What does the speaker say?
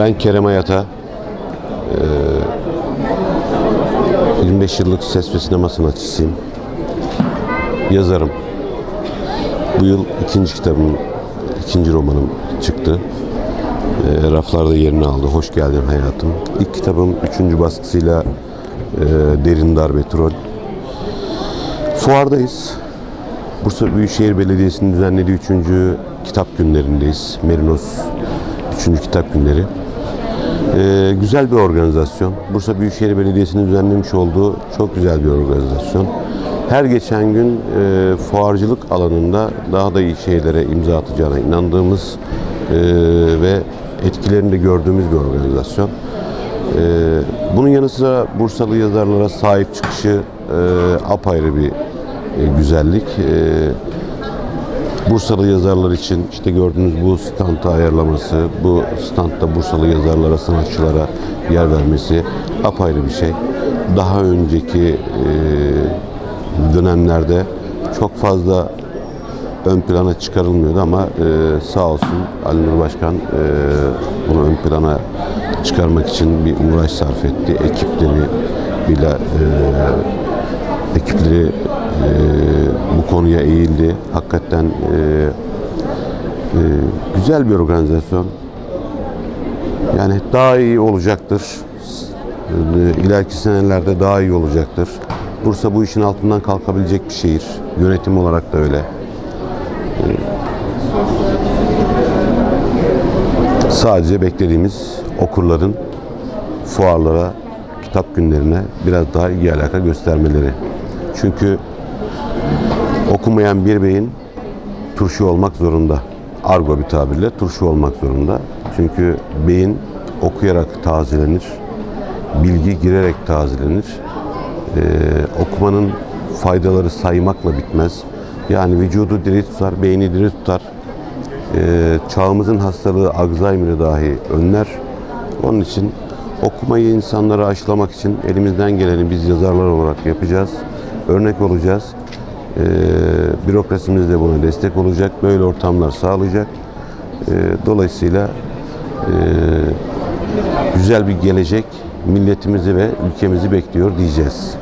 Ben Kerem Ayata. Ee, 25 yıllık ses ve sinema sanatçısıyım. Yazarım. Bu yıl ikinci kitabım, ikinci romanım çıktı. Ee, raflarda yerini aldı. Hoş geldin hayatım. İlk kitabım üçüncü baskısıyla e, Derin Darbe Troll. Fuardayız. Bursa Büyükşehir Belediyesi'nin düzenlediği 3. kitap günlerindeyiz. Merinos 3. kitap günleri. Ee, güzel bir organizasyon. Bursa Büyükşehir Belediyesi'nin düzenlemiş olduğu çok güzel bir organizasyon. Her geçen gün e, fuarcılık alanında daha da iyi şeylere imza atacağına inandığımız e, ve etkilerini de gördüğümüz bir organizasyon. E, bunun yanı sıra Bursalı yazarlara sahip çıkışı e, apayrı bir e, güzellik. E, Bursalı yazarlar için işte gördüğünüz bu standı ayarlaması, bu standta Bursalı yazarlara, sanatçılara yer vermesi apayrı bir şey. Daha önceki e, dönemlerde çok fazla ön plana çıkarılmıyordu ama e, sağ olsun Ali Nur Başkan e, bunu ön plana çıkarmak için bir uğraş sarf etti. Ekipleri bile ekipleri e, bu konuya eğildi. Hakikaten e, e, güzel bir organizasyon. Yani daha iyi olacaktır. E, İleriki senelerde daha iyi olacaktır. Bursa bu işin altından kalkabilecek bir şehir. Yönetim olarak da öyle. Sadece beklediğimiz okurların fuarlara, kitap günlerine biraz daha ilgi alaka göstermeleri. Çünkü okumayan bir beyin turşu olmak zorunda. Argo bir tabirle turşu olmak zorunda. Çünkü beyin okuyarak tazelenir, bilgi girerek tazelenir. Ee, okumanın faydaları saymakla bitmez. Yani vücudu diri tutar, beyni diri tutar. Ee, çağımızın hastalığı Alzheimer'ı dahi önler. Onun için okumayı insanlara aşılamak için elimizden geleni biz yazarlar olarak yapacağız. Örnek olacağız. Ee, bürokrasimiz de buna destek olacak. Böyle ortamlar sağlayacak. Ee, dolayısıyla e, güzel bir gelecek milletimizi ve ülkemizi bekliyor diyeceğiz.